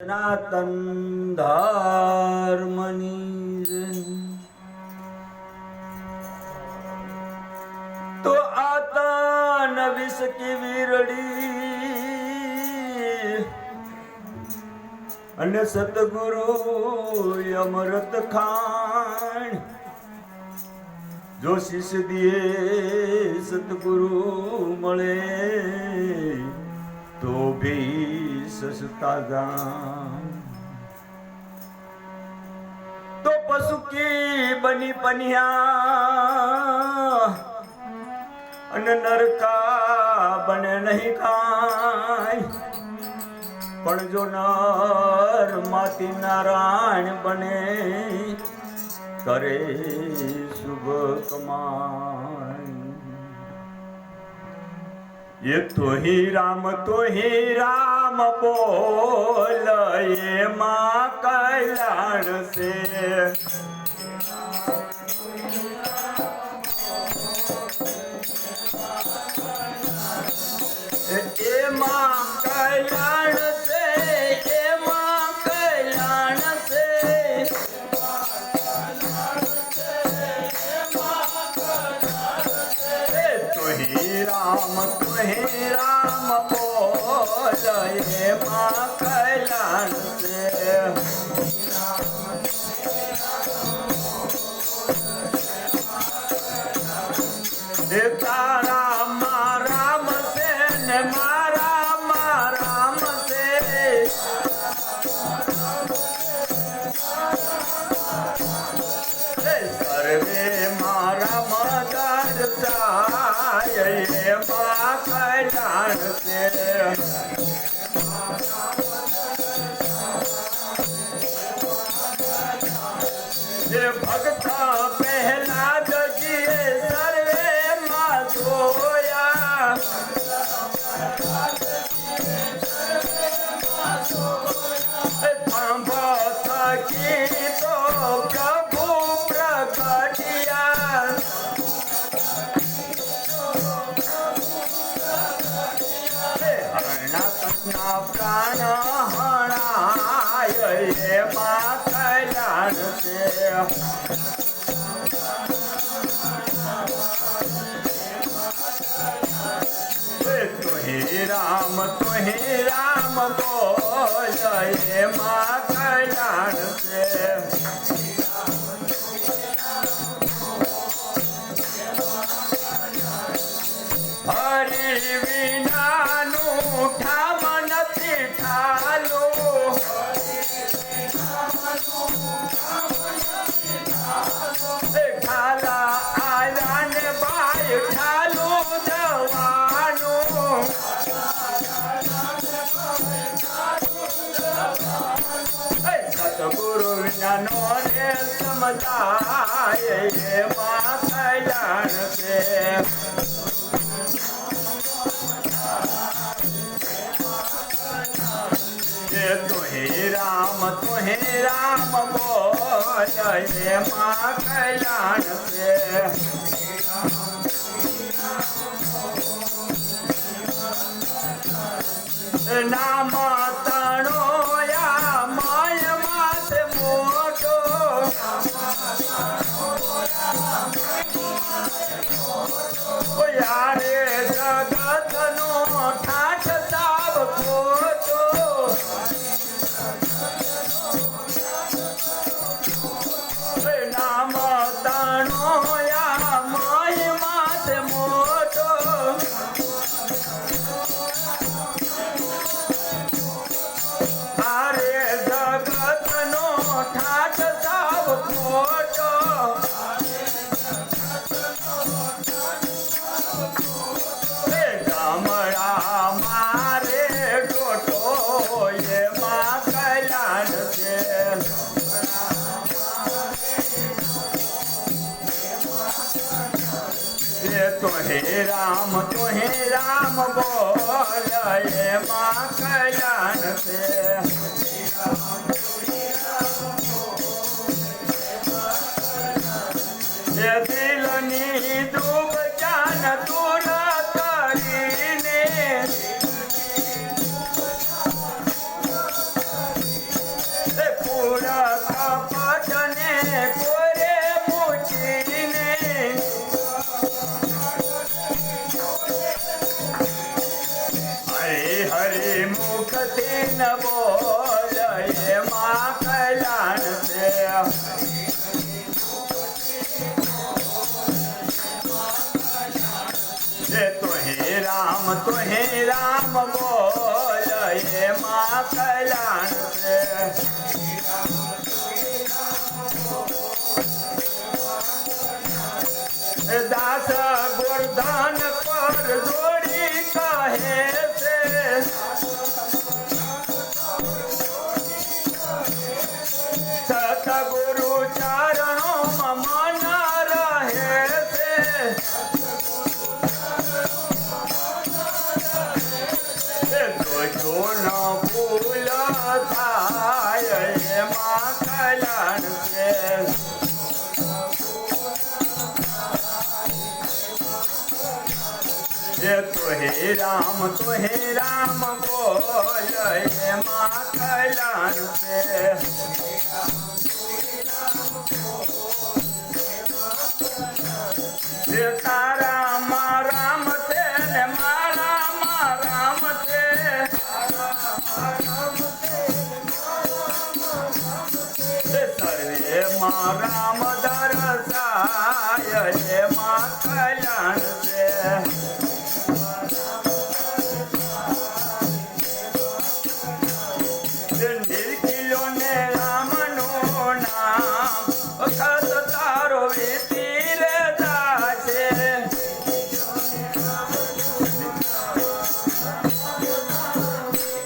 સનાતન ધર્મની. તો આતા નવીસ કી રડી અને સતગુરુ અમૃત ખાણ જો શિષ દિયે સતગુરુ મળે તો ભી સસતા તો પશુકી બની બન્યા. અને નરકા બને નહીં કાય પણ જો નર માતી નારાયણ બને કરે શુભ કમાય. એ તો હી રામ, તો હી રામ. નામ બોલ એમાં કલ્યાણ છે એમાં કલ્યાણ મારા મદાર થાય મારા કલ્યાણ છે કૃષ્ણ પ્રાણ હણાય એમાં કલ્યાણ છે હે રામ તો હે રામ બોલ એમાં કલ્યાણ છે હરિ વિનાનું ઠામ સગુરુ વિનાનો રે સમજાય, એ મા કલ્યાણ છે તો હે રામ તો હે રામ બોલ હે મા કલ્યાણ છે નામ તો હે રામ, તો હે રામ બોલ હે માં કલ્યાણ છે. દિલની ડૂબ જાન તું કહીને બોલ, એમાં કલ્યાણ છે. જે તો હે રામ, તો હે રામ બોલ, એમાં દાસ ગોરદાન પર જો તો હે રામ, તો હે રામ બોલ એમાં કલ્યાણ છે એ તારામાં રામ છે ને મારામાં રામ છે. સર્વે માં રામ